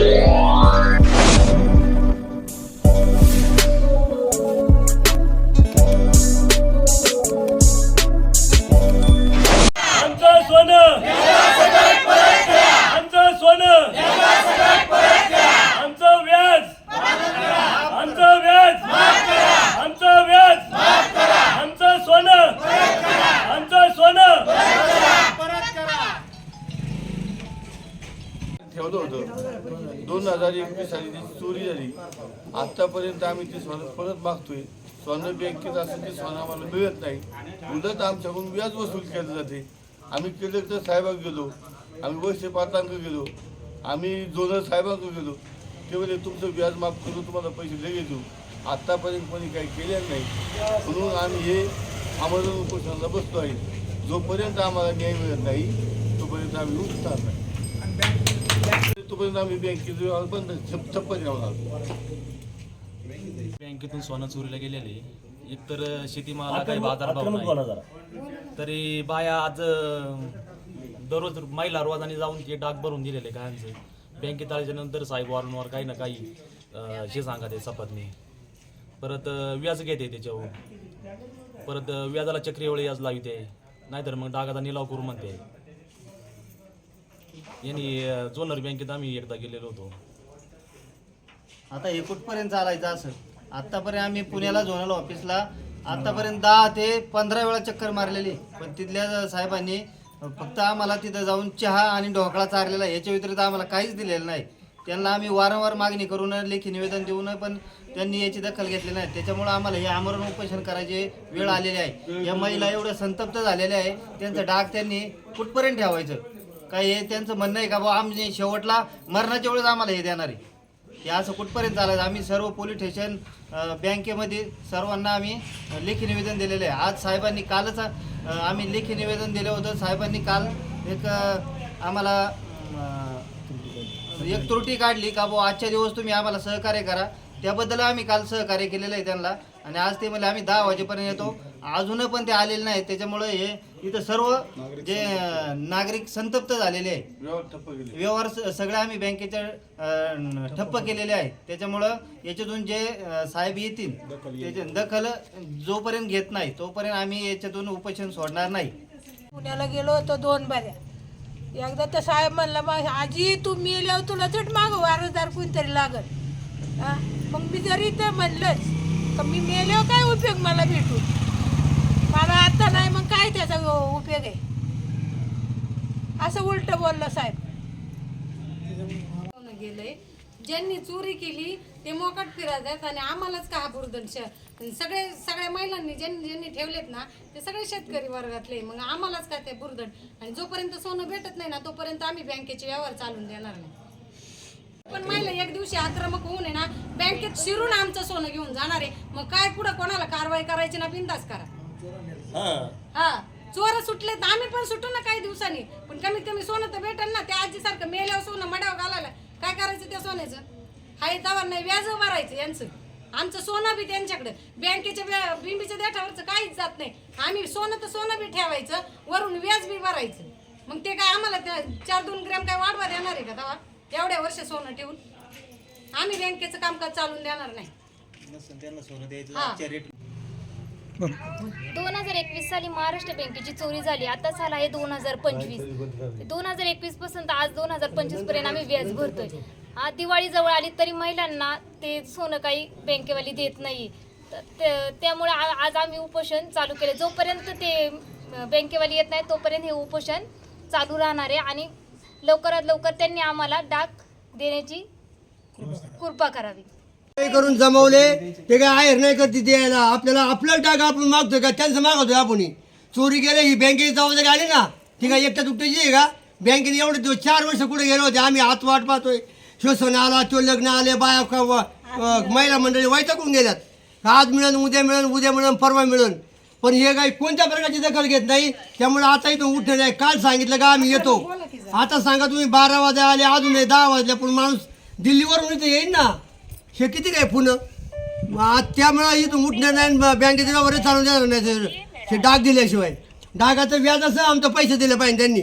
आमचं ठेवलं होतं. दोन हजार एकवीस साली ती चोरी झाली. आतापर्यंत आम्ही ती सोनं परत मागतोय. सोनं बँकेत असं ते सोनं आम्हाला मिळत नाही. उलट आमच्याकडून व्याज वसूल केलं जाते. आम्ही कलेक्टर साहेबांक गेलो. आम्ही वैश्य पात्रांक गेलो. आम्ही जोनर साहेबांक गेलो. ते म्हणजे तुमचं व्याज माफ करू तुम्हाला पैसे लगेच देऊ. आत्तापर्यंत कोणी काही केलेलं नाही. म्हणून आम्ही हे आम्हाला उपोषणाला बसतो आहे. जोपर्यंत आम्हाला न्याय मिळत नाही तोपर्यंत आम्ही उठणार नाही. तोपर्यंत आम्ही बँकेचे बंद ठप्प बँकेतून सोनं चोरीला गेलेले. एकतर शेतीमाला काही बाजारभाव बोला नाही. तरी बाया आज दररोज महिला रोजाने जाऊन ते डाक भरून दिलेले कायांचं बँकेत आल्याच्यानंतर साहेब वारंवार काही ना काही हे सांगा ते सपातने. परत व्याज घेते त्याच्यावर. परत व्याजाला चक्रीवेळी व्याज लावते. नाहीतर मग डागाचा निलाव करू म्हणते. यांनी जोनर बँकेत आम्ही एकदा गेलेलो होतो. आता हे कुठपर्यंत चालायचं असं? आतापर्यंत आम्ही पुण्याला झोनल ऑफिसला आतापर्यंत दहा ते पंधरा वेळा चक्कर मारलेली. पण तिथल्या साहेबांनी फक्त आम्हाला तिथं जाऊन चहा आणि ढोकळा चारलेला आहे. याच्या व्यतिरिक्त आम्हाला काहीच दिलेलं नाही. त्यांना आम्ही वारंवार मागणी करून लेखी निवेदन देऊन पण त्यांनी याची दखल घेतली नाही. त्याच्यामुळे आम्हाला हे आमरण उपोषण करायची वेळ आलेली आहे. या महिला एवढ्या संतप्त झालेल्या आहे त्यांचं डाग त्यांनी कुठपर्यंत ठेवायचं? काय हे त्यांचं म्हणणं आहे का बुवा आम्ही शेवटला मरणाच्या वेळेस आम्हाला हे देणार आहे. हे असं कुठपर्यंत चालायचं? आम्ही सर्व पोलीस स्टेशन बँकेमध्ये सर्वांना आम्ही लेखी निवेदन दिलेलं आहे. आज साहेबांनी कालच आम्ही लेखी निवेदन दिलं होतं. साहेबांनी काल एक आम्हाला एक त्रुटी काढली का बुवा आजच्या दिवस तुम्ही आम्हाला सहकार्य करा. त्याबद्दल आम्ही काल सहकार्य केलेलं आहे त्यांना. आणि आज ते म्हणजे आम्ही दहा वाजेपर्यंत येतो. अजून पण ते आलेले नाहीत. त्याच्यामुळे हे इथं सर्व जे नागरिक संतप्त झालेले आहे व्यवहार सगळे आम्ही बँकेच्या ठप्प केलेले आहे त्याच्यामुळं याच्यातून जे साहेब येतील त्याच्या दखल जोपर्यंत घेत नाही तोपर्यंत आम्ही याच्यातून उपोषण सोडणार नाही. पुण्याला गेलो होतो दोन बऱ्या. एकदा तर साहेब म्हणला मग आजी तू मेल्यावर तुला चट माग वारसदार कोणतरी लागल. हा? मग मी जरी ते म्हणलंच का मी मेल्यावर काय उपयोग मला भेटून? मला आता नाही मग काय त्याचा उपयोग आहे? असं उलट बोललं साहेब. गेलंय? ज्यांनी चोरी केली ते मोकाट फिरायचे आणि आम्हालाच का हा बुरदन श- सगळे सगळ्या महिलांनी ज्यांनी ज्यांनी ठेवलेत ना ते सगळे शेतकरी वर्गातले मग आम्हालाच काय ते बुरदन? आणि जोपर्यंत सोनं भेटत नाही ना तोपर्यंत आम्ही बँकेचे व्यवहार चालून देणार नाही. पण महिला एक दिवशी आक्रमक होऊन आहे ना बँकेत शिरून आमचं सोनं घेऊन जाणार आहे. मग काय पुढं कोणाला कारवाई करायची ना बिंदास करा. हा. चोर सुटले तर आम्ही पण सुटू ना काही दिवसांनी. पण कमीत कमी सोनं तर भेटेल ना त्या आजीसारखं मेल्यावर सोनं मड्यावर घालायला. काय करायचं त्या सोन्याचं? हाय तवर नाही व्याज भरायचं यांचं. आमचं सोनं बी त्यांच्याकडे. बँकेच्या बिंबीच्या देठावरचं काहीच जात नाही. आम्ही सोनं तर सोनं बी ठेवायचं वरून व्याज बी भरायचं. मग ते काय आम्हाला त्या चार दोन ग्रॅम काय वाढवा देणार आहे का तेव्हा एवढ्या वर्ष सोनं ठेवून आम्ही बँकेचं कामकाज चालून देणार नाही. हा. दोन हजार एकवीस साली महाराष्ट्र बँकेची चोरी झाली. आता झाला आहे दोन हजार पंचवीस. दोन हजार एकवीसपासून तर आज दोन हजार पंचवीसपर्यंत आम्ही व्याज भरतोय. हा दिवाळी जवळ आली तरी महिलांना ते सोनं काही बँकेवाली देत नाही. ते- त्यामुळे आ- आज आम्ही उपोषण चालू केले. जोपर्यंत ते अं, बँकेवाली येत नाही तोपर्यंत हे उपोषण चालू राहणार आहे. आणि लवकरात लवकर त्यांनी आम्हाला डाक देण्याची कृपा करावी. करून जमवले ते काय आहेर नाही करते द्यायला आपल्याला आपलं डाक आपण मागतोय का? त्यांचं मागवतोय आपण चोरी केलं ही बँकेची जबाबदारी आली ना? ती काय एकट्या तुकट्याची आहे का? बँकेने एवढे दिवस चार वर्ष कुठे गेले होते? आम्ही हात वाट पाहतोय. श्वसन आला तो लग्न आले बाया महिला मंडळी वैतकून गेल्यात. आज मिळून उद्या मिळून उद्या मिळून परवा मिळून. पण हे काही कोणत्या प्रकारची दखल घेत नाही? त्यामुळे आता तो उठणे नाही काल सांगितलं का आम्ही येतो? आता सांगा तुम्ही बारा वाजे आले अजून नाही दहा वाजले पण माणूस दिल्लीवरून इथं येईन ना? हे किती काय पुन्हा त्यामुळे त्यामुळं इथून उठणार नाही बँकेचे व्यवहार चालून देणार नाही ते- ते डाग दिल्याशिवाय. डागाचं व्याज असं आमचं पैसे दिले पाहिजे त्यांनी.